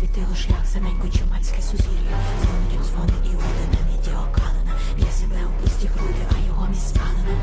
освітило шлях заменько чумацьке сузір'я. Дзвонить дзвони і води на міді окалена Я себе у пусті груди, а його міст спалена